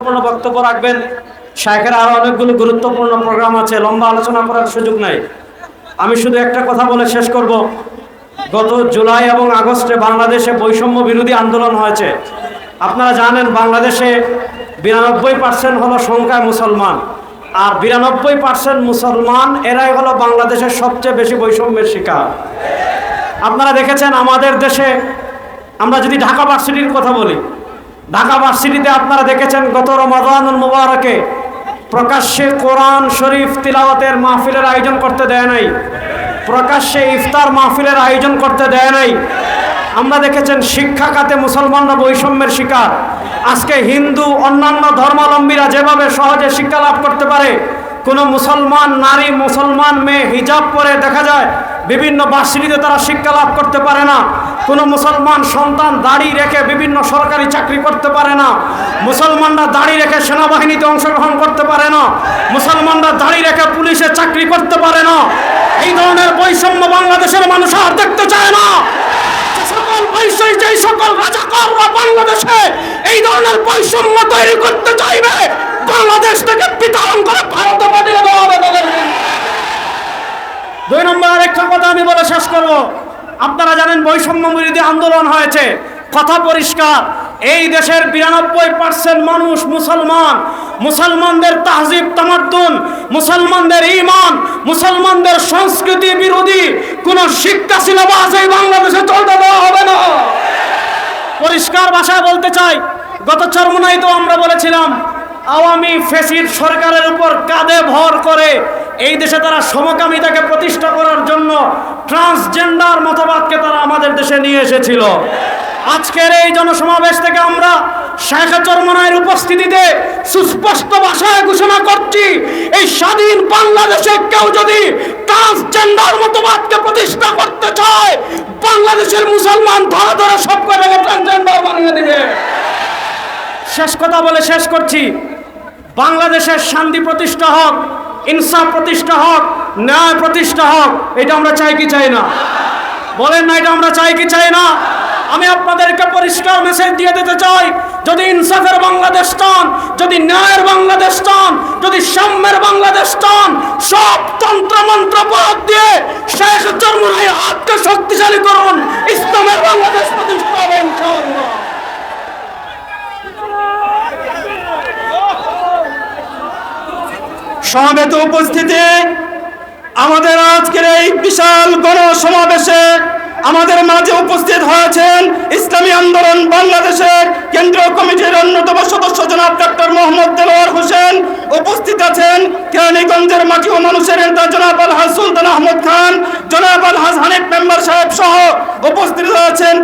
গুরুত্বপূর্ণ বক্তব্য রাখবেন। শাহের আরও অনেকগুলো গুরুত্বপূর্ণ প্রোগ্রাম আছে, লম্বা আলোচনা করার সুযোগ নাই। আমি শুধু একটা কথা বলে শেষ করব। গত জুলাই এবং আগস্টে বাংলাদেশে বৈষম্য বিরোধী আন্দোলন হয়েছে। আপনারা জানেন, বাংলাদেশে বিরানব্বই পার্সেন্ট হলো সংখ্যায় মুসলমান। আর বিরানব্বই পার্সেন্ট মুসলমান, এরাই হলো বাংলাদেশের সবচেয়ে বেশি বৈষম্যের শিকার। আপনারা দেখেছেন, আমাদের দেশে আমরা যদি ঢাকা ভার্সিটির কথা বলি ঢাকা ভার্সিটিতে আপনারা দেখেছেন গত রমাদানুল মুবারকে প্রকাশ্যে কোরআন শরীফ তিলাওয়াতের মাহফিলের আয়োজন করতে দেয় নাই। প্রকাশ্যে ইফতার মাহফিলের আয়োজন করতে দেয় নাই। আমরা দেখেছেন শিক্ষা খাতে মুসলমানরা বৈষম্যের শিকার। আজকে হিন্দু, অন্যান্য ধর্মাবলম্বীরা যেভাবে সহজে শিক্ষা লাভ করতে পারে কোনো মুসলমান নারী, মুসলমান মেয়ে হিজাব পরে দেখা যায় বিভিন্ন ভার্সিটিতে তারা শিক্ষা লাভ করতে পারে না। কোনো মুসলমান সন্তান দাড়ি রেখে বিভিন্ন সরকারি চাকরি করতে পারে না। মুসলমানরা দাড়ি রেখে সেনাবাহিনীতে অংশগ্রহণ করতে পারে না। মুসলমানরা দাড়ি রেখে পুলিশে চাকরি করতে পারে না। এই ধরনের বৈষম্য বাংলাদেশের মানুষ আর দেখতে চায় না। সকল সকল বাংলাদেশে এই ধরনের বৈষম্য তৈরি করতে চাইবে, বাংলাদেশ থেকে বিতরণ করে আরেকটা কথা আমি বলে শেষ করব। আপনারা জানেন বৈষম্য বিরোধী আন্দোলন হয়েছে। কথা পরিষ্কার, এই দেশের বিরানব্বই পার্সেন্ট মানুষ মুসলমান। মুসলমানদের তাহজিব, তামাদ্দুন, মুসলমানদের ইমান মুসলমানদের সংস্কৃতি বিরোধী কোন শিক্ষা সিলেবাস এই বাংলাদেশে চলতে দেওয়া হবে না। পরিষ্কার ভাষায় বলতে চাই, গত চরমনাই তো আমরা বলেছিলাম, আওয়ামী ফেসিড সরকারের উপর কাঁধে ভর করে এই দেশে তারা সমকামিতাকে প্রতিষ্ঠা করার জন্য ট্রান্সজেন্ডার মতবাদকে তারা আমাদের দেশে নিয়ে এসেছিল। আজকের এই জনসমাবেশ থেকে আমরা শেখ চরমনায়ের উপস্থিতিতে সুস্পষ্ট ভাষায় ঘোষণা করছি, এই স্বাধীন বাংলাদেশে কেউ যদি ট্রান্সজেন্ডার মতবাদকে প্রতিষ্ঠা করতে চায়, বাংলাদেশের মুসলমান ধরে ধরে সব করে ট্রান্সজেন্ডার বানিয়ে দিবে। শেষ কথা বলে শেষ করছি। বাংলাদেশের শান্তি প্রতিষ্ঠা হোক ইনসাফ প্রতিষ্ঠা হোক, ন্যায় প্রতিষ্ঠা হোক, এটা আমরা চাই কি চাই না? বলেন না, এটা আমরা চাই কি চাই না? আমি আপনাদেরকে পরিষ্কার মেসেজ দিয়ে দিতে চাই, যদি ইনসাফের বাংলাদেশ চান, যদি ন্যায়ের বাংলাদেশ চান, যদি সাম্যের বাংলাদেশ চান, সব তন্ত্র মন্ত্র প্রয়োগ দিয়ে শেখ চরমুনাই হাতকে শক্তিশালী করুন, ইসলামের বাংলাদেশ প্রতিষ্ঠা হবে ইনশাআল্লাহ সমাবেত উপস্থিতি। আমাদের আজকের এই বিশাল গণসমাবেশে আমাদের মাঝে উপস্থিত হয়েছেন ইসলামী আন্দোলন বাংলাদেশের কেন্দ্রীয় কমিটির অন্যতম সদস্য জনাব ডক্টর মোহাম্মদ দেলোয়ার হোসেন। উপস্থিত আছেন কেরানীগঞ্জের মাটি ও মানুষের নেতা জনাব আলহাজ সুলতান আহমদ খান, জনাব আলহাজ হানিফ মেম্বার সাহেব সহ উপস্থিত আছেন